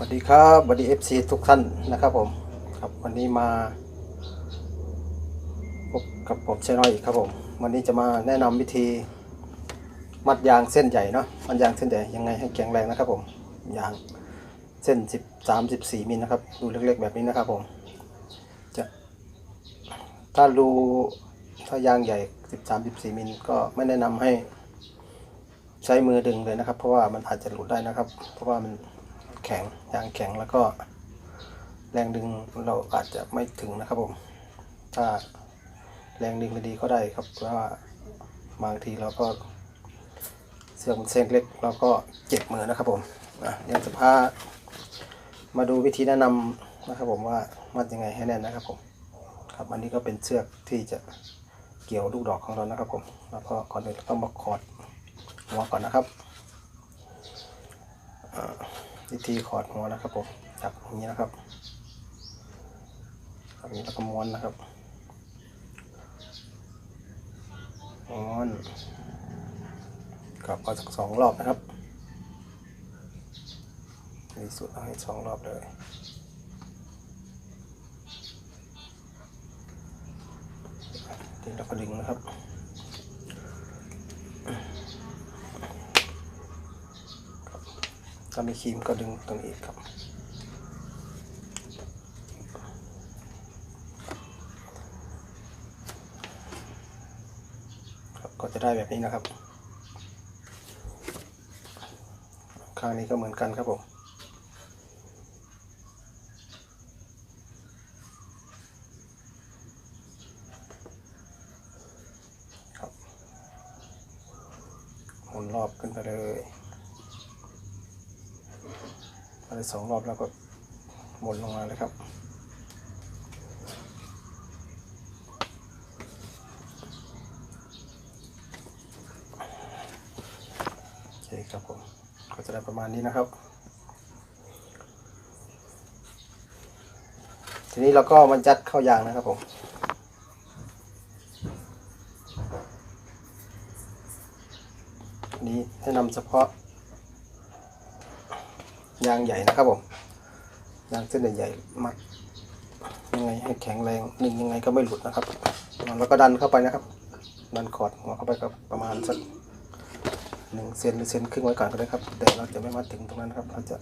สวัสดีครับสวัสดีเอฟซีทุกท่านนะครับผมครับวันนี้มาพบกับผมเชน้อยอีกครับผมวันนี้จะมาแนะนำวิธี มัดยางเส้นใหญ่เนาะมัดยางเส้นใหญ่ยังไงให้แข็งแรงนะครับผมยางเส้น 13 14มิลนะครับดูเล็กๆแบบนี้นะครับผมจะถ้ารูถ้ายางใหญ่ 13 14มิลก็ไม่แนะนำให้ใช้มือดึงเลยนะครับ เพราะว่ามันอาจจะหลุดได้นะครับ เพราะว่ามัน แข็งยางแข็งแล้วก็แรงดึงเราอาจจะไม่ถึงนะครับผม ถ้าแรงดึงดีก็ได้ครับเพราะว่าบางทีเราก็เสื่อกมันเส้นเล็กเราก็เจ็บมือนะครับผมอะเดี๋ยวจะพามาดูวิธีแนะนำนะครับผมว่ามัดยังไงให้แน่นนะครับผมครับอันนี้ก็เป็นเชือกที่จะเกี่ยวลูกดอกของเรานะครับผมแล้วก็ก่อนอื่นเราต้องมาคอดหัวก่อนนะครับอ่า วิธีขอดหัวนะครับผมจับอย่างนี้นะครับแบบนี้แล้วก็ม้วนนะครับม้วนกลับเอาสักสองรอบนะครับดีสุดเอาให้สองรอบเลยทีเราก็ดึงนะครับ ถ้ามีครีมก็ดึงตรงนี้ครับครับ ก็จะได้แบบนี้นะครับ ข้างนี้ก็เหมือนกันครับผมครับหมุนรอบขึ้นไปเลย ไปสองรอบแล้วก็หมุนลงมาเลยครับ โอเคครับผม ก็จะได้ประมาณนี้นะครับ ทีนี้เราก็มันจัดเข้ายางนะครับผมนี้แนะนำเฉพาะ ยางใหญ่นะครับผมยางเส้นใหญ่ๆมัดยังไงให้แข็งแรงหนึ่งยังไงก็ไม่หลุดนะครับ แล้วก็ดันเข้าไปนะครับ ดันคอร์ดหัวเข้าไปกับประมาณสักหนึ่งเซนหรือเซนครึ่งไว้ก่อนก็ได้ครับ แต่เราจะไม่มัดถึงตรงนั้นครับ เราจะ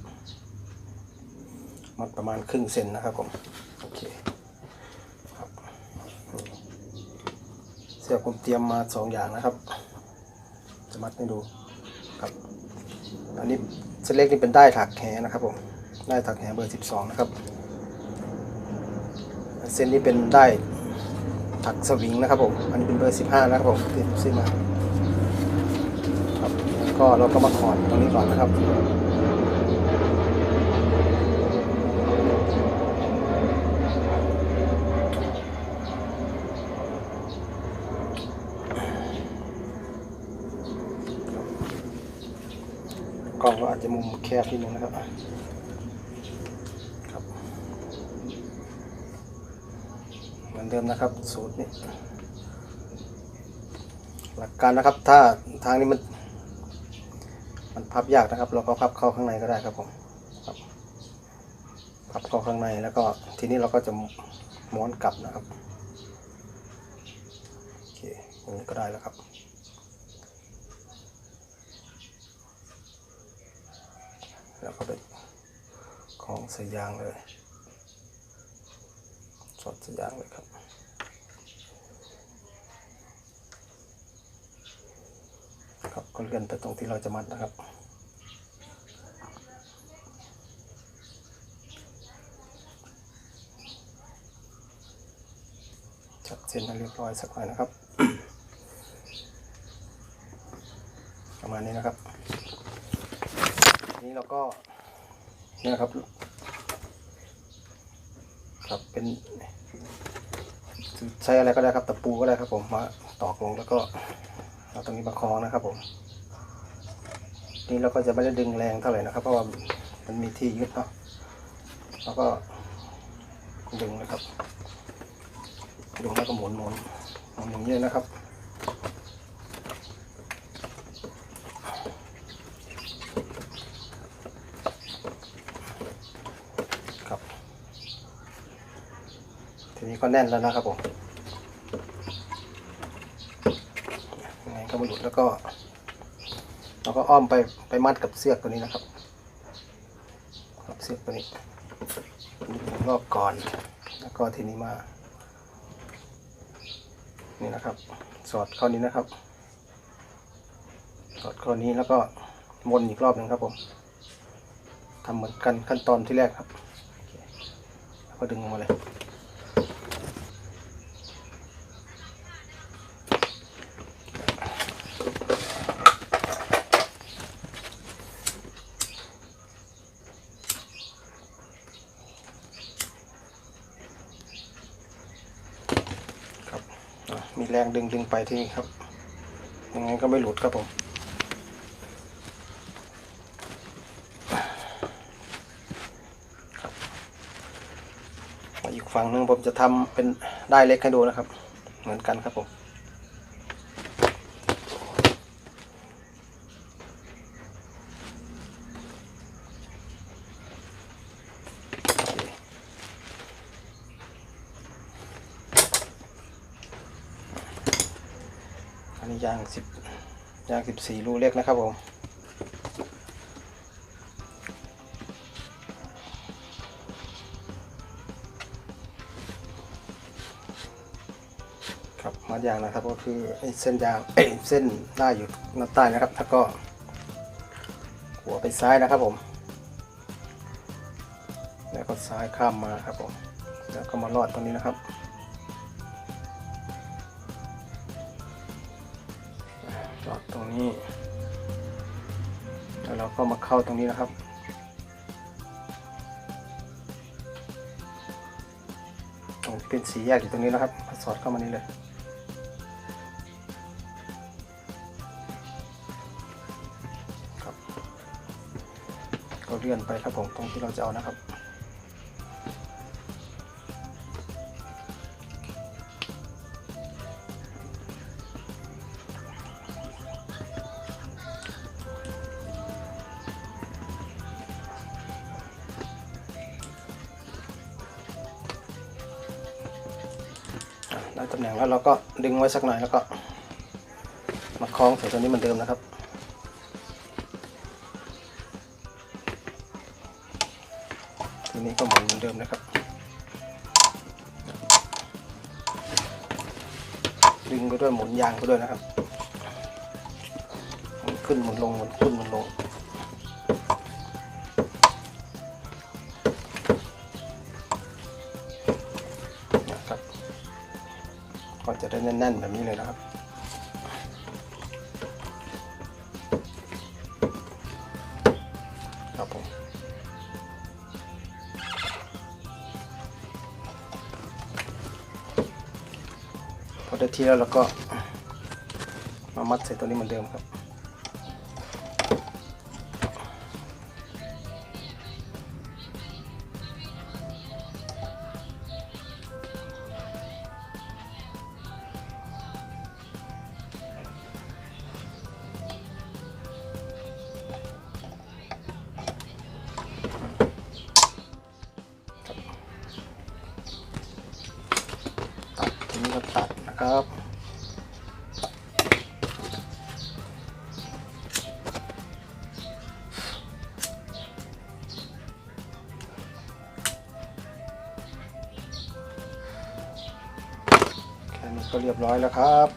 มัดประมาณครึ่งเซนนะครับผมโอเคครับเสื้อผมเตรียมมาสองอย่างนะครับ จะมัดให้ดูครับอันนี้ เส้นเล็กนี่เป็นได้ถักแหนะครับผมได้ถักแหเบอร์ 12 นะครับ เส้นนี้เป็นได้ถักสวิงนะครับผม อันนี้เป็นเบอร์ 15 นะครับผมที่ซื้อมาครับแล้วก็เราก็มาขอดตรงนี้ก่อนนะครับ ล้องก็อาจจะมุมแคบนิดนึงนะครับครับ เหมือนเดิมนะครับ สูตรนี้หลักการนะครับ ถ้าทางนี้มัน มันพับยากนะครับ เราก็พับเข้าข้างในก็ได้ครับผมครับพับเข้าข้างในแล้วก็ทีนี้เราก็จะม้วนกลับนะครับโอเคอย่างนี้ก็ได้แล้วครับ แล้วก็ไปของใส่ยางเลยสอดใส่ยางเลยครับครับก็เลื่อนไปตรงที่เราจะมัดนะครับจัดเส้นให้เรียบร้อยสักหน่อยนะครับ ประมาณนี้นะครับ เราก็เนี่ยนะครับ ครับเป็นใช้อะไรก็ได้ครับตะปูก็ได้ครับ ผมมาตอกลงแล้วก็เอาตรงนี้มาคล้องนะครับ ผม นี่เราก็จะไม่ได้ดึงแรงเท่าไหร่นะครับ เพราะว่ามันมีที่ยึดเนาะแล้วก็ดึงนะครับดึงแล้วก็หมุนหมุนหมุนอย่างนี้เลยนะครับ นี้ก็แน่นแล้วนะครับผมยังไงก็ไม่หลุดแล้วก็ เราก็อ้อมไปไปมัดกับเสือกตัวนี้นะครับกับเสือกตัวนี้รอบก่อน แล้วก็ทีนี้มา นี่นะครับ สอดข้านี้นะครับ สอดข้านี้แล้วก็วนอีกรอบหนึ่งครับผมทำเหมือนกันขั้นตอนที่แรกครับโอเคแล้วก็ดึงออกมาเลย มีแรงดึงดึงไปที่ครับ ยังไงก็ไม่หลุดครับผมอีกฝั่งหนึ่งผมจะทำเป็นได้เล็กให้ดูนะครับ เหมือนกันครับผม นนี้ยางสิบยางสิบสี่รูเล็กนะครับผมครับมัดยางนะครับก็คือไอ้เส้นยางเอ้ยเส้นได้อยู่หน้าใต้นะครับแล้วก็หัวไปซ้ายนะครับผม แล้วก็ซ้ายข้ามมาครับผม แล้วก็มาลอดตรงนี้นะครับ รงนี้ แล้วเราก็มาเข้าตรงนี้นะครับ ตรงเป็นสีแยกอยู่ตรงนี้นะครับสอดเข้ามานี่เลยครับก็เลื่อนไปครับผมตรงที่เราจะเอานะครับ ได้ตำแหน่งแล้วเราก็ดึงไว้สักหน่อยแล้วก็ มาคล้องใส่ตัวนี้เหมือนเดิมนะครับทีนี้ก็เหมือนเดิมนะครับ ดึงไปด้วยหมุนยางไปด้วยนะครับ หมุนขึ้นหมุนลงหมุนขึ้นหมุนลง จะแน่นๆแบบนี้เลยนะครับ ครับผมพอได้ที่แล้วเราก็มามัดใส่ตัวนี้เหมือนเดิมครับ นะครับ แค่นี้ก็เรียบร้อยแล้วครับ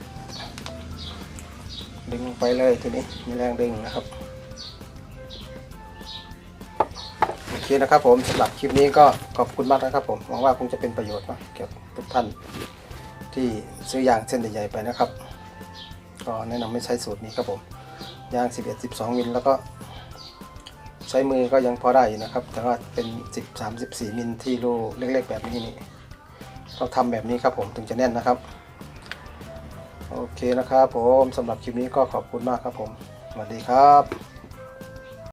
ดึงลงไปเลยทีนี้มีแรงดึงนะครับโอเคนะครับผมสำหรับคลิปนี้ก็ขอบคุณมากนะครับผมหวังว่าคงจะเป็นประโยชน์นะเกี่ยวกับทุกท่าน ที่ซื้อยางเส้นใหญ่ๆไปนะครับ ก็แนะนำให้ใช้สูตรนี้ครับผมยาง 11 12มิลแล้วก็ ใช้มือก็ยังพอได้อยู่นะครับ แต่ว่าเป็น10 34มิลที่รูเล็กๆ แบบนี้นี่ต้องทำแบบนี้ครับผมถึงจะแน่นนะครับ โอเคนะครับผมสำหรับคลิปนี้ก็ขอบคุณมากครับผมสวัสดีครับ